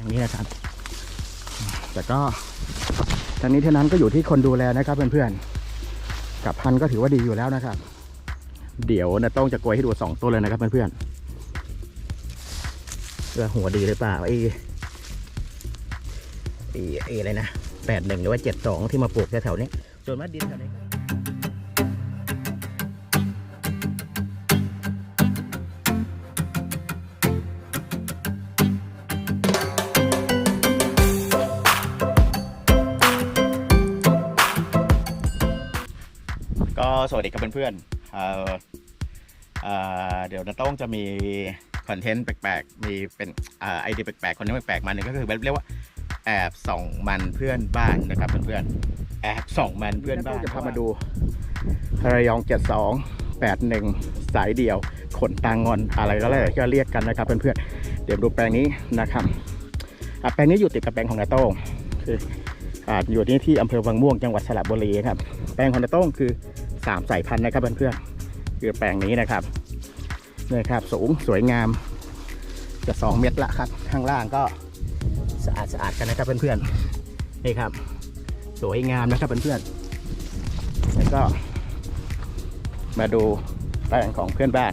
อย่างนี้นะครับ แต่ก็ทั้งนี้ทั้งนั้นก็อยู่ที่คนดูแลนะครับเพื่อนๆ กับพันก็ถือว่าดีอยู่แล้วนะครับ เดี๋ยวนะต้องจะโกยให้ดูสองต้นเลยนะครับเพื่อนๆเพื่อหัวดีหรือเปล่าไอ้ไอ้ไอ้อะไรนะแปดหนึ่งหรือว่าเจ็ดสองที่มาปลูกแถวๆนี้ส่วนมากดินแถวนี้ สวัสดีครับเพื่อนๆเอ่อเอ่อเดี๋ยวนาต้องจะมีคอนเทนต์แปลกๆ มีเป็นเอ่อไอเดียแปลกๆคอนเทนต์แปลกๆมาหนึ่งก็คือเรียกว่าแอบส่องมันเพื่อนบ้านนะครับเพื่อนๆแอบส่องมันเพื่อนบ้านจะพามาดูระยองเจ็ดสองแปดหนึ่งสายเดียว ขนตางอนอะไรก็แล้วแต่ก็เรียกกันนะครับเพื่อนๆเดี๋ยวดูแปลงนี้นะครับอะแปลงนี้อยู่ติดกับแปลงของนาโต้งคืออ่าอยู่ที่ที่อำเภอวังม่วงจังหวัดสระบุรีครับแปลงของนาโต้งคือ สามสายพันธุ์นะครับเพื่อนๆคือแปลงนี้นะครับนี่ครับสูงสวยงาม จะสองเมตรละครับ ข้างล่างก็สะอาดสะอาดกันนะครับเพื่อนๆนี่ครับ สวยงามนะครับเพื่อนๆแล้วก็มาดูแปลงของเพื่อนบ้าน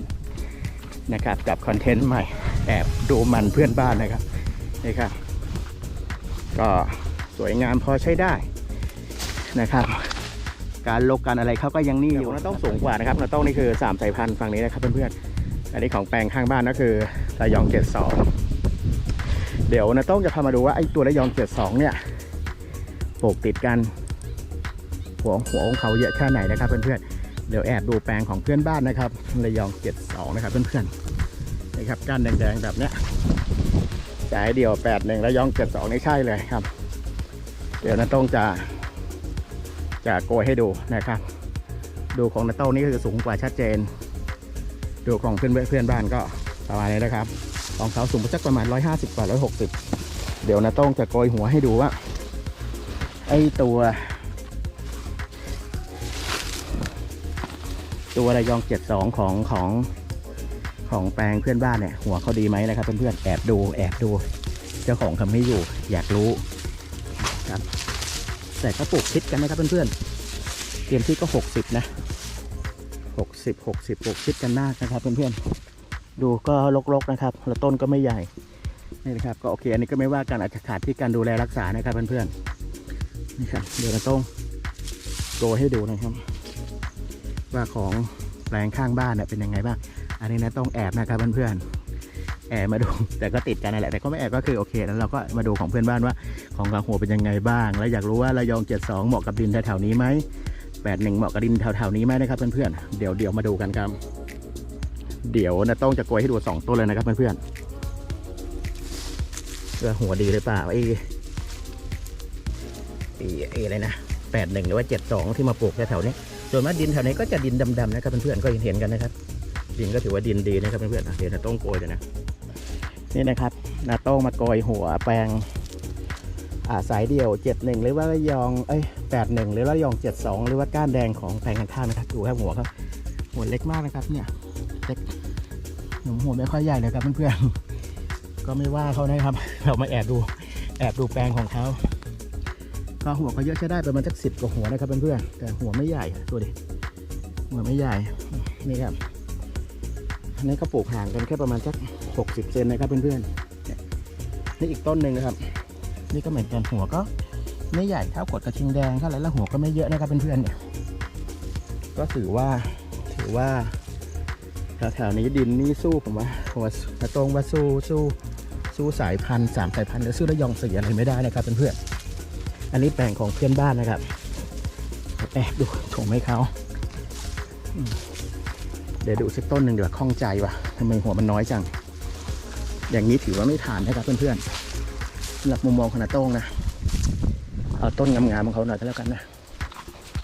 นะครับ กับคอนเทนต์ใหม่แอบดูมันเพื่อนบ้านนะครับนี่ครับ ก็สวยงามพอใช้ได้นะครับ การลกการอะไรเขาก็ยังนี่อยู่เราต้องสูงกว่านะครับเราต้องนี่คือ3สายพันธุ์ฝั่งนี้นะครับเพื่อนๆอันนี้ของแปลงข้างบ้านก็คือระยองเจ็ดสองเดี๋ยวนะต้องจะพามาดูว่าไอ้ตัวระยองเจ็ดสองเนี่ยปลูกติดกัน หัวหัวของเขาเยอะแค่ไหนนะครับเพื่อนๆเดี๋ยวแอบดูแปลงของเพื่อนบ้านนะครับระยองเจ็ดสองนะครับเพื่อนๆนี่ครับก้านแดงๆแบบเนี้ยสายเดียวแปดหนึ่งระยองเจ็ดสองนี่ใช่เลยครับ เดี๋ยวนะต้องจะ จะโกยให้ดูนะครับ ดูของนาโต้นี่ก็คือสูงกว่าชัดเจน ดูของเพื่อนเพื่อนบ้านก็ประมาณนี้นะครับ ของเขาสูงสักประมาณ 150 กว่า 160 เดี๋ยวนาโต้งจะโกยหัวให้ดูว่าไอตัว ตัวระยอง 72 ของของของแปลงเพื่อนบ้านเนี่ยหัวเขาดีไหมนะครับเพื่อนๆแอบดูแอบดู เจ้าของเขาไม่อยู่อยากรู้ครับ แต่ก็ปลูกชิดกันนะครับเพื่อนๆเตรียมที่ก็ 60 นะ 60 60ปลูกชิดกันมากนะครับเพื่อนๆดูก็รกๆนะครับแล้วต้นก็ไม่ใหญ่นี่นะครับก็โอเคอันนี้ก็ไม่ว่ากันอาจจะขาดที่การดูแลรักษานะครับเพื่อนๆนี่ครับเดี๋ยวเราต้องโกให้ดูนะครับ ว่าของแปลงข้างบ้านเนี่ยเป็นยังไงบ้างอันนี้นะต้องแอบนะครับเพื่อนๆ แอบมาดูแต่ก็ติดกันนั่นแหละแต่ก็ไม่แอบก็คือโอเค แล้วเราก็มาดูของเพื่อนบ้านว่า ของกลางหัวเป็นยังไงบ้าง แล้วอยากรู้ว่าระยอง 72 เหมาะกับดินแถวๆนี้ไหม81 เหมาะกับดินแถวๆนี้ไหมนะครับเพื่อนๆเดี๋ยวเดี๋ยวมาดูกันครับเดี๋ยวนะต้องจะโกยให้ดูสองต้นเลยนะครับเพื่อนๆเพื่อหัวดีหรือเปล่าไอ้ไอ้อะไรนะ81 หรือว่า 72 ที่มาปลูกแถวๆนี้ส่วนมากดินแถวนี้ก็จะดินดำๆนะครับเพื่อนๆก็เห็นกันนะครับดินก็ถือว่าดินดีนะครับเพื่อนๆอะเดี๋ยวต้องโกยเลยนะ นี่นะครับนาโต้งมาโกยหัวแปลงสายเดี่ยว 71 หรือว่าระยองเอ้ย81 หรือระยอง 72 หรือว่าก้านแดงของแปลงข้างๆนะครับดูครับหัวครับหัวเล็กมากนะครับเนี่ยเล็กหนุ่มหัวไม่ค่อยใหญ่เลยครับเพื่อนๆก็ไม่ว่าเขานะครับ เรามาแอบดูแอบดูแปลงของเขาก็หัวก็เยอะใช้ได้ประมาณสักสิบกว่าหัวนะครับเพื่อนๆแต่หัวไม่ใหญ่ดูดิหัวไม่ใหญ่นี่ครับ อันนี้ก็ปลูกห่างกันแค่ประมาณสัก60เซนนะครับเพื่อนๆเนี่ยนี่อีกต้นหนึ่งนะครับ นี่ก็เหมือนกันหัวก็ไม่ใหญ่เท่ากดกระทิงแดงเท่าไหร่แล้วหัวก็ไม่เยอะนะครับเพื่อนๆเนี่ยก็ถือว่าถือว่าแถวๆนี้ดินนี่สู้ผมว่าผมว่าตรงว่าสู้สู้สู้สายพันธุ์สามสายพันธุ์หรือสู้ระยองสีอะไรไม่ได้นะครับเพื่อนๆอันนี้แปลงของเพื่อนบ้านนะครับแอบดูถุงให้เขาอื ดี๋ยวดูสักต้นหนึ่งเดี๋ยวข้องใจว่ะทำไมหัวมันน้อยจัง อย่างนี้ถือว่าไม่ทานนะครับเพื่อนๆสำหรับมุมมองขนาโต้งนะ เอาต้นงามๆของเขาหน่อยก็แล้วกันนะ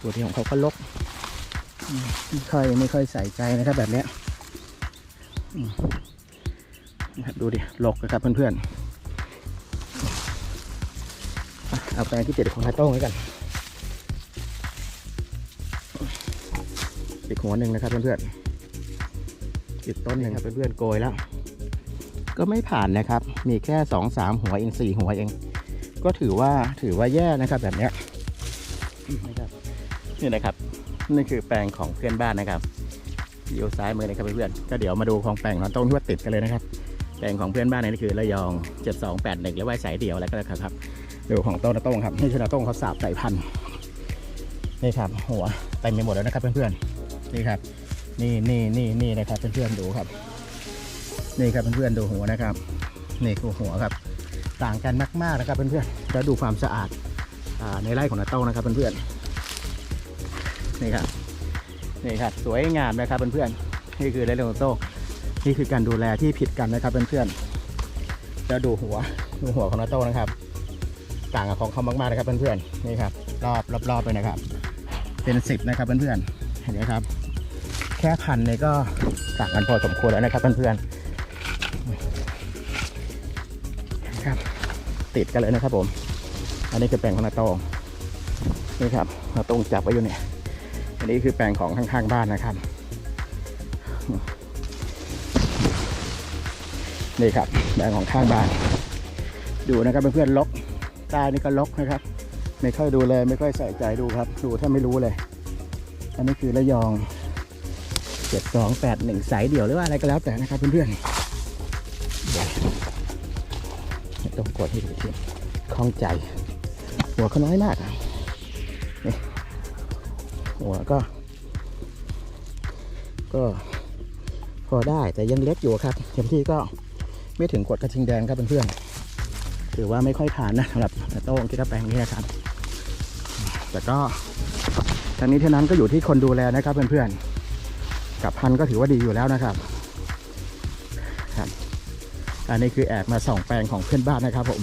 ตัวที่ของเขาก็ลกไม่ค่อยไม่ค่อยใส่ใจนะครับแบบเนี้ยอืมนะดูดิลกนะครับเพื่อนๆ เอาแปลงที่เจ็ดของนาโต้งไว้กันอีกหัวหนึ่งนะครับเพื่อนๆ อีกต้นหนึ่งครับเพื่อนๆโกยแล้ว ก็ไม่ผ่านนะครับ มีแค่สองสามหัวเองสี่หัวเอง ก็ถือว่าถือว่าแย่นะครับแบบเนี้ยนะครับนี่นะครับนี่คือแปลงของเพื่อนบ้านนะครับอยู่ซ้ายมือนะครับเพื่อนๆก็เดี๋ยวมาดูของแปลงของต้นที่วติดกันเลยนะครับ แปลงของเพื่อนบ้านนี่คือระยอง7281หรือว่าสายเดี่ยวอะไรก็แล้วครับดูของต้นนะต้งครับนี่คือนาต้งเขาสาบใส่พันธุ์นี่ครับหัวเต็มไปหมดแล้วนะครับเพื่อนๆนี่ครับ นี่นี่นี่นี่นะครับเพื่อนๆดูครับ นี่ครับเพื่อนๆดูหัวนะครับนี่คือหัวครับ ต่างกันมากๆนะครับเพื่อนๆแล้วดูความสะอาดอ่าในไร่ของนาโต้งนะครับเพื่อนๆนี่ครับนี่ครับสวยงามนะครับเพื่อนๆนี่คือไร่ของนาโต้งนี่คือการดูแลที่ผิดกันนะครับเพื่อนๆแล้วดูหัวดูหัวของนาโต้งนะครับ ต่างกับของเขามากๆนะครับเพื่อนๆนี่ครับรอบรอบๆเลยนะครับ เป็นสิบนะครับเพื่อนๆเห็นไหมครับ ค่พันเนี่ยก็ต่างกันพอสมควรแล้วนะครับเพื่อนๆครับ ติดกันเลยนะครับผม อันนี้คือแปลงของนาโต้งนี่ครับนาโต้งจับไว้อยู่เนี่ย อันนี้คือแปลงของข้างๆบ้านนะครับนี่ครับแปลงของข้างบ้าน ดูนะครับเพื่อนๆล็อกใต้นี่ก็ล็อกนะครับ ไม่ค่อยดูเลยไม่ค่อยใส่ใจดูครับ ดูถ้าไม่รู้เลย อันนี้คือระยอง เจ็ดสองแปดหนึ่งสายเดี่ยวหรือว่าอะไรก็แล้วแต่นะครับเพื่อนๆต้องกดให้ดูทีคล่องใจ หัวเขาน้อยมากอะหัวก็ ก็พอได้แต่ยังเล็กอยู่ครับเต็มที่ก็ไม่ถึงกดกระทิงแดงครับเพื่อนๆถือว่าไม่ค่อยผ่านนะสำหรับโต้งที่กระแปลงนี้นะครับ แต่ก็ทั้งนี้ทั้งนั้นก็อยู่ที่คนดูแลนะครับเพื่อนๆ กับพันก็ถือว่าดีอยู่แล้วนะครับครับ อันนี้คือแอบมาส่องแปลงของเพื่อนบ้านนะครับผม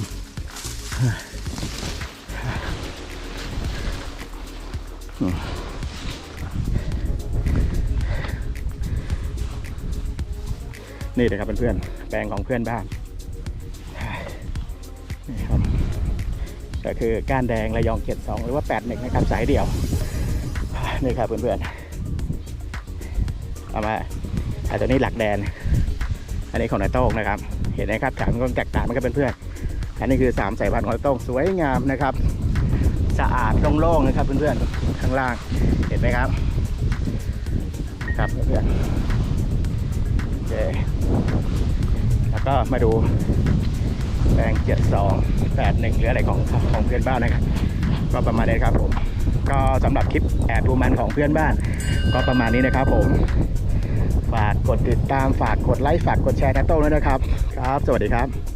นี่เลยครับเพื่อนๆแปลงของเพื่อนบ้านนี่ครับก็คือก้านแดงระยองเจ็ดสองหรือว่าแปดหนึ่งนะครับสายเดี่ยวนี่ครับเพื่อนๆ เอามาอันตัวนี้หลักแดน อันนี้ของนายโต้งนะครับ เห็นไหมครับจามันก็แตกต่างมันก็เป็นเพื่อน อันนี้คือสามสายพันธุ์ของนายโต้งสวยงามนะครับ สะอาดโล่งๆนะครับเพื่อนๆข้างล่างเห็นไหมครับ ครับเพื่อนโอเคแล้วก็มาดูแปลงเจ็ดสองแปดหนึ่งหรืออะไรของของเพื่อนบ้านนะครับ ก็ประมาณนี้ครับผม ก็สำหรับคลิปแอบดูมันของเพื่อนบ้าน ก็ประมาณนี้นะครับผมฝากกดติดตามฝากกดไลค์ฝากกดแชร์นะโต้ด้วยนะครับ ครับ สวัสดีครับ